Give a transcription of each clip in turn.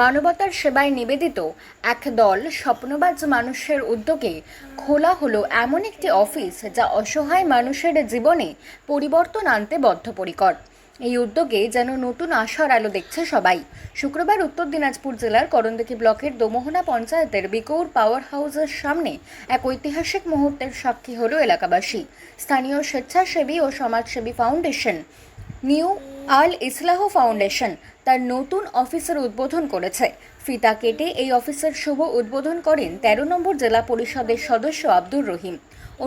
মানবতার সেবায় নিবেদিত এক দল স্বপ্নবাজ মানুষের উদ্যোগে খোলা হলো এমন একটি অফিস যা অসহায় মানুষের জীবনে পরিবর্তন আনতে বদ্ধপরিকর। এই উদ্যোগে যেন নতুন আশার আলো দেখছে সবাই। শুক্রবার উত্তর দিনাজপুর জেলার করণদিঘি ব্লকের দোমোহনা পঞ্চায়েতের বিকৌর পাওয়ার হাউসের সামনে এক ঐতিহাসিক মুহূর্তের সাক্ষী হলো এলাকাবাসী। স্থানীয় স্বেচ্ছাসেবী ও সমাজসেবী foundation new Al Islah foundation তার নতুন অফিসের উদ্বোধন করেছে। ফিতা কেটে এই অফিসের শুভ উদ্বোধন করেন তেরো নম্বর জেলা পরিষদের সদস্য আব্দুর রহিম।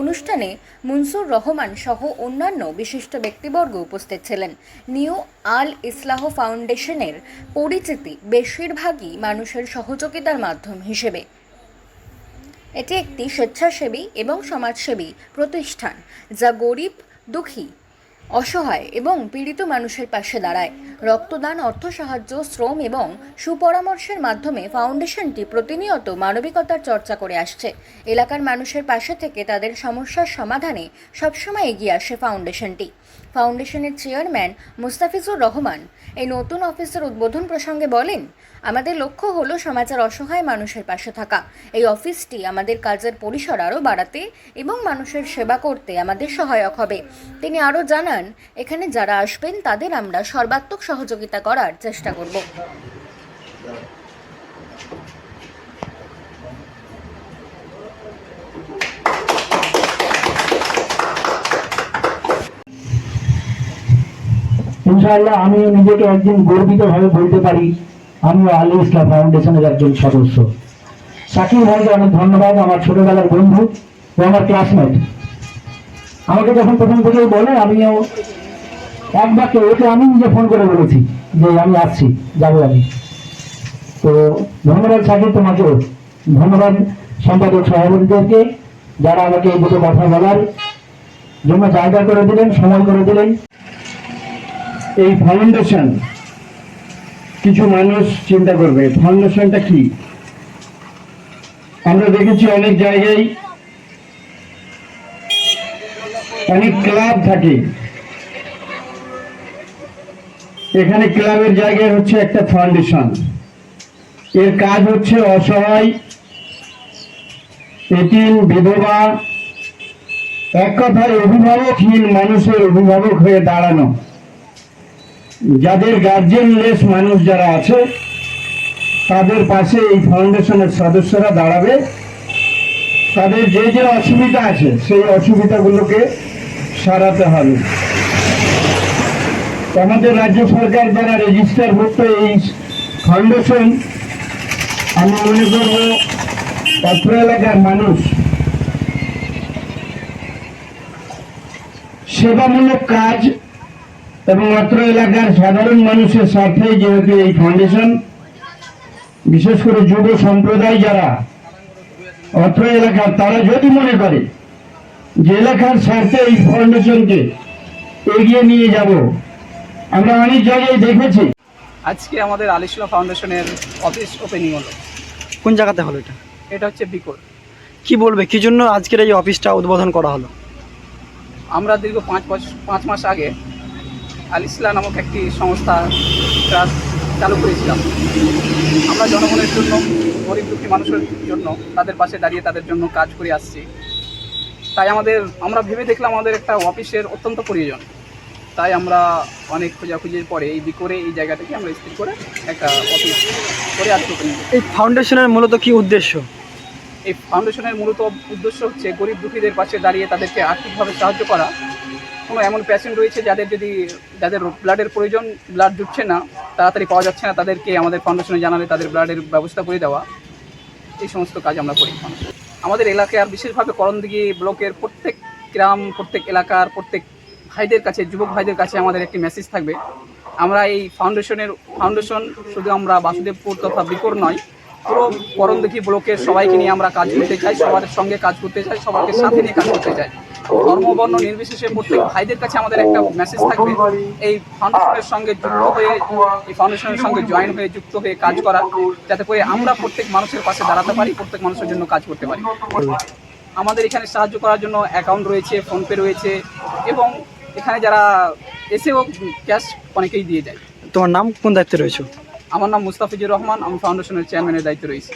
অনুষ্ঠানে মুনসুর রহমান সহ অন্যান্য বিশিষ্ট ব্যক্তিবর্গ উপস্থিত ছিলেন। নিউ আল ইসলাহ ফাউন্ডেশনের পরিচিতি বেশিরভাগই মানুষের সহযোগিতার মাধ্যম হিসেবে। এটি একটি স্বেচ্ছাসেবী এবং সমাজসেবী প্রতিষ্ঠান যা গরিব, দুঃখী অসহায় এবং পীড়িত মানুষের পাশে দাঁড়ায়। রক্তদান অর্থ সাহায্য শ্রম এবং সুপরামর্শের মাধ্যমে ফাউন্ডেশনটি প্রতিনিয়ত মানবিকতার চর্চা করে আসছে। এলাকার মানুষের পাশে থেকে তাদের সমস্যার সমাধানে সবসময় এগিয়ে আসে ফাউন্ডেশনটি। ফাউন্ডেশনের চেয়ারম্যান মুস্তাফিজুর রহমান এই নতুন অফিসের উদ্বোধন প্রসঙ্গে বলেন, আমাদের লক্ষ্য হলো সমাজের অসহায় মানুষের পাশে থাকা। এই অফিসটি আমাদের কাজের পরিসর আরও বাড়াতে এবং মানুষের সেবা করতে আমাদের সহায়ক হবে। তিনি আরও জানান, এখানে যারা আসবেন তাদের আমরা সর্বাত্মক সহযোগিতা করার চেষ্টা করব। ইনশাআল্লাহ আমি নিজেকে একদিন গর্বিত ভাবে বলতে পারি, আমিও আলী ইসলাম ফাউন্ডেশনের একজন সদস্য। সাকিব ভাইকে অনেক ধন্যবাদ, আমার ছোটবেলার বন্ধু ও আমার ক্লাসমেট। আমাকে যখন প্রথম থেকে বলে, আমিও এক বাক্যে ওকে আমি নিজে ফোন করে বলেছি যে আমি আসছি, যাব আমি। তো ধন্যবাদ সাকিব তোমাকেও। ধন্যবাদ সম্পাদক সভাপতিদেরকে, যারা আমাকে এই দুটো কথা বলার জন্য জায়গা করে দিলেন, সময় করে দিলেন। এই ফাউন্ডেশন কিছু মানুষ চিন্তা করবে ফাউন্ডেশনটা কি? আমরা দেখেছি অনেক জায়গায় অনেক ক্লাব থাকে। এখানে ক্লাবের জায়গায় হচ্ছে একটা ফাউন্ডেশন এর কাজ হচ্ছে অসহায়, এতিম, বিধবা, এক কথায় অভিভাবকহীন মানুষের অভিভাবক হয়ে দাঁড়ানো। যাদের গার্জেন লেস মানুষ যারা আছে, তাদের পাশে এই ফাউন্ডেশনের সদস্যরা দাঁড়াবে। তাদের যে যে অসুবিধা আছে, সেই অসুবিধাগুলোকে সারাতে হবে। আমাদের রাজ্য সরকার দ্বারা রেজিস্টারভুক্ত এই ফাউন্ডেশন আমি মনে করব অত্র এলাকার মানুষ সেবামূলক কাজ এবং অত্র এলাকার সাধারণ মানুষের স্বার্থে যেহেতু এই ফাউন্ডেশন বিশেষ করে যুব সম্প্রদায় যারা অত্র এলাকার তারা যদি মনে করে যে এলাকার স্বার্থে এই ফাউন্ডেশনকে এগিয়ে নিয়ে যাব আমরা অনেক জায়গায় দেখেছি। আজকে আমাদের আলিসুলা ফাউন্ডেশনের অফিস ওপেনিং হলো। কোন জায়গাতে হলো এটা? এটা হচ্ছে বিকোর। কি বলবে? কি জন্য আজকের এই অফিসটা উদ্বোধন করা হলো? আমরা দীর্ঘ পাঁচ বছর পাঁচ মাস আগে আলিসলা নামক একটি সংস্থা ট্রাস্ট চালু করেছিলাম। আমরা জনগণের জন্য গরিব দুঃখী মানুষের জন্য তাদের পাশে দাঁড়িয়ে তাদের জন্য কাজ করে আসছি। তাই আমাদের আমরা ভেবে দেখলাম আমাদের একটা অফিসের অত্যন্ত প্রয়োজন। তাই আমরা অনেক খোঁজাখুঁজির পরে এই বিকোরে এই জায়গাটাকে আমরা স্থির করে একটা অফিস করে opening এই ফাউন্ডেশনের মূলত কি উদ্দেশ্য? এই ফাউন্ডেশনের মূলত উদ্দেশ্য হচ্ছে গরিব দুঃখীদের পাশে দাঁড়িয়ে তাদেরকে আর্থিকভাবে সাহায্য করা। কোনো এমন পেশেন্ট রয়েছে যাদের যদি, যাদের ব্লাডের প্রয়োজন ব্লাড জুটছে না, তাড়াতাড়ি পাওয়া যাচ্ছে না, তাদেরকে আমাদের ফাউন্ডেশনে জানালে তাদের ব্লাডের ব্যবস্থা করে দেওয়া। এই সমস্ত কাজ আমরা করি। আমাদের এলাকায় আর বিশেষভাবে করণদিঘি ব্লকের প্রত্যেক গ্রাম, প্রত্যেক এলাকার, প্রত্যেক ভাইদের কাছে, যুবক ভাইদের কাছে আমাদের একটি মেসেজ থাকবে। আমরা এই ফাউন্ডেশনের ফাউন্ডেশন শুধু আমরা বাসুদেবপুর তথা বিকর নয়, পুরো করণদিঘি ব্লকের সবাইকে নিয়ে আমরা কাজ করতে চাই, সবার সঙ্গে কাজ করতে চাই, সবাইকে সাথে নিয়ে কাজ করতে চাই। ধর্ম বর্ণ নির্বিশেষে প্রত্যেক ভাইদের কাছে আমাদের একটা মেসেজ থাকবে। এই ফাউন্ডেশনের সঙ্গে যুক্ত হয়ে এই ফাউন্ডেশনের সঙ্গে জয়েন হয়ে যুক্ত হয়ে কাজ করা যাতে করে আমরা প্রত্যেক মানুষের পাশে দাঁড়াতে পারি প্রত্যেক মানুষের জন্য কাজ করতে পারি। আমাদের এখানে সাহায্য করার জন্য অ্যাকাউন্ট রয়েছে ফোনপে রয়েছে এবং এখানে যারা এসেও ক্যাশ অনেকেই দিয়ে যায়। তোমার নাম কোন দায়িত্বে রয়েছে? আমার নাম মুস্তাফিজুর রহমান আমি ফাউন্ডেশনের চেয়ারম্যানের দায়িত্বে রয়েছি।